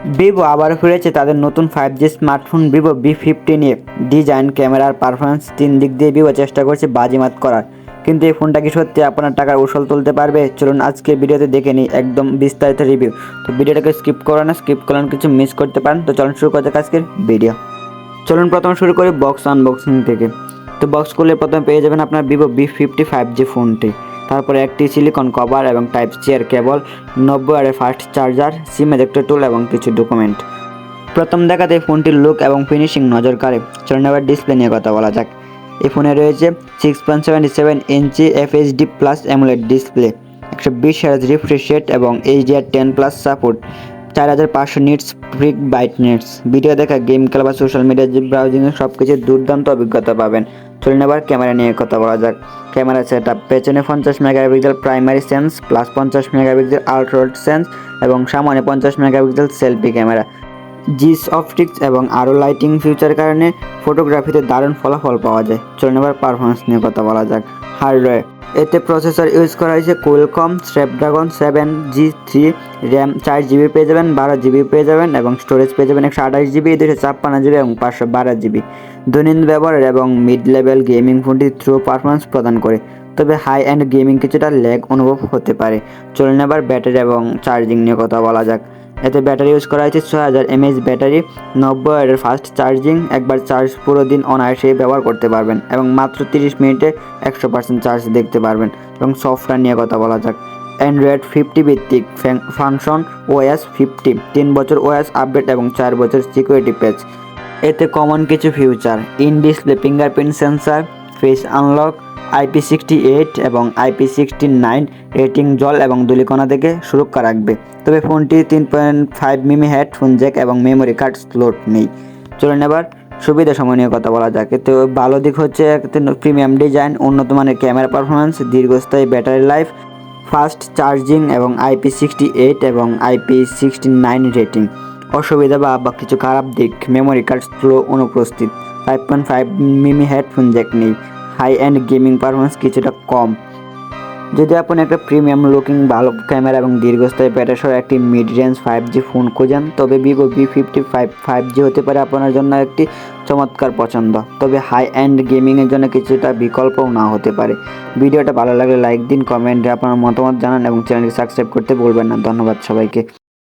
Vivo আবার ফিরেছে তাদের নতুন five G smartphone Vivo V fifty নিয়ে। ডিজাইন ক্যামেরার পারফরমেন্স তিন দিক দিয়ে ভিভো চেষ্টা করছে বাজিমাত করার। কিন্তু এই ফোনটা কি সত্যি আপনার টাকার উসল তুলতে পারবে? চলুন আজকে ভিডিওতে দেখে নিই একদম বিস্তারিত রিভিউ তো ভিডিওটাকে স্কিপ করো না স্কিপ করলেন কিছু মিস করতে পারেন। তো চলুন শুরু করতে আজকের ভিডিও চলুন প্রথম শুরু করি বক্স আনবক্সিং থেকে। তো বক্স খুলে প্রথমে পেয়ে যাবেন আপনার Vivo B fifty five G ফোনটি তারপরে একটি সিলিকন কভার এবং টাইপ চেয়ার কেবল নব্বই আরে fast charger SIM ejector tool এবং কিছু ডকুমেন্ট প্রথম দেখাতে ফোনটির লুক এবং ফিনিশিং নজর কাড়ে। চলুন এবার ডিসপ্লে নিয়ে কথা বলা যাক। এই ফোনে রয়েছে six point seventy seven inch FHD plus AMOLED display একশো বিশ হাজার রিফ্রেশ রেট এবং এইচডিআর টেন প্লাস সাপোর্ট চার হাজার পাঁচশো নিটস, ফ্রিক বাইট নিটস। ভিডিও দেখা, গেম খেলা বা সোশ্যাল মিডিয়া ব্রাউজিংয়ে সব কিছু দুর্দান্ত অভিজ্ঞতা পাবেন। চলুন এবার ক্যামেরা নিয়ে কথা বলা যাক। ক্যামেরা সেট আপ পেছনে পঞ্চাশ মেগাপিক্সেল প্রাইমারি সেন্স প্লাস পঞ্চাশ মেগাপিক্সেল আল্ট্রাওয়াইড সেন্স এবং সামনে পঞ্চাশ megapixel selfie camera Zeiss optics এবং আরও লাইটিং ফিউচার কারণে ফটোগ্রাফিতে দারুণ ফলাফল পাওয়া যায়। চলুন এবার পারফরমেন্স নিয়ে কথা বলা যাক। হার্ডওয়্যার এতে প্রসেসর ইউজ করা হয়েছে Qualcomm Snapdragon seven G three RAM চার জিবি পেয়ে যাবেন, বারো জিবি পেয়ে যাবেন এবং স্টোরেজ পেয়ে যাবেন একশো আঠাশ জিবি দুশো ছাপ্পান্ন জিবি এবং পাঁচশো বারো জিবি দৈনন্দিন ব্যবহারের এবং মিড লেভেল গেমিং ফোনটি থ্রু পারফরমেন্স প্রদান করে। তবে হাই অ্যান্ড গেমিং কিছুটা ল্যাগ অনুভব হতে পারে। চলুন এবার ব্যাটারি এবং চার্জিং নিয়ে কথা বলা যাক। এতে ব্যাটারি ইউজ করা হয়েছে ছয় হাজার এমএইচ ব্যাটারি, নব্বই ওয়াটের ফাস্ট চার্জিং, একবার চার্জ পুরো দিন অনায়াসে ব্যবহার করতে পারবেন এবং মাত্র তিরিশ মিনিটে একশো পার্সেন্ট চার্জ দেখতে পারবেন এবং সফটওয়্যার নিয়ে কথা বলা যাক। অ্যান্ড্রয়েড ফিফটি ভিত্তিক ফাংশন ওএস ফিফটি তিন বছর ওএস আপডেট এবং চার বছর সিকিউরিটি প্যাচ এতে কমন কিছু feature in display fingerprint sensor face unlock IP sixty eight এবং আইপি সিক্সটি নাইন রেটিং জল এবং ধুলিকণা থেকে সুরক্ষা রাখবে। তবে ফোনটি তিন point five mm headphone jack এবং মেমোরি কার্ড স্লোট নেই। চলুন এবার সুবিধা সময় নিয়ে কথা বলা যাক। তো ভালো দিক হচ্ছে প্রিমিয়াম ডিজাইন, উন্নত মানের ক্যামেরা পারফরমেন্স দীর্ঘস্থায়ী ব্যাটারি লাইফ, ফাস্ট চার্জিং এবং আইপি সিক্সটি এইট এবং আইপি সিক্সটি নাইন রেটিং। অসুবিধা বা বা কিছু খারাপ দিক, মেমোরি কার্ড স্লো অনুপস্থিত, five point five mm headphone jack নেই। হাই অ্যান্ড গেমিং পারফরমেন্স কিছুটা কম। যদি আপনি একটা প্রিমিয়াম লুকিং, ভালো ক্যামেরা এবং দীর্ঘস্থায়ী ব্যাটারি একটি mid range five G phone খোঁজেন, তবে Vivo V fifty five five G হতে পারে আপনার জন্য একটি চমৎকার পছন্দ। তবে হাই অ্যান্ড গেমিংয়ের জন্য কিছুটা বিকল্পও না হতে পারে। ভিডিওটা ভালো লাগলে লাইক দিন, কমেন্টে আপনার মতামত জানান এবং চ্যানেলটি সাবস্ক্রাইব করতে ভুলবেন না। ধন্যবাদ সবাইকে।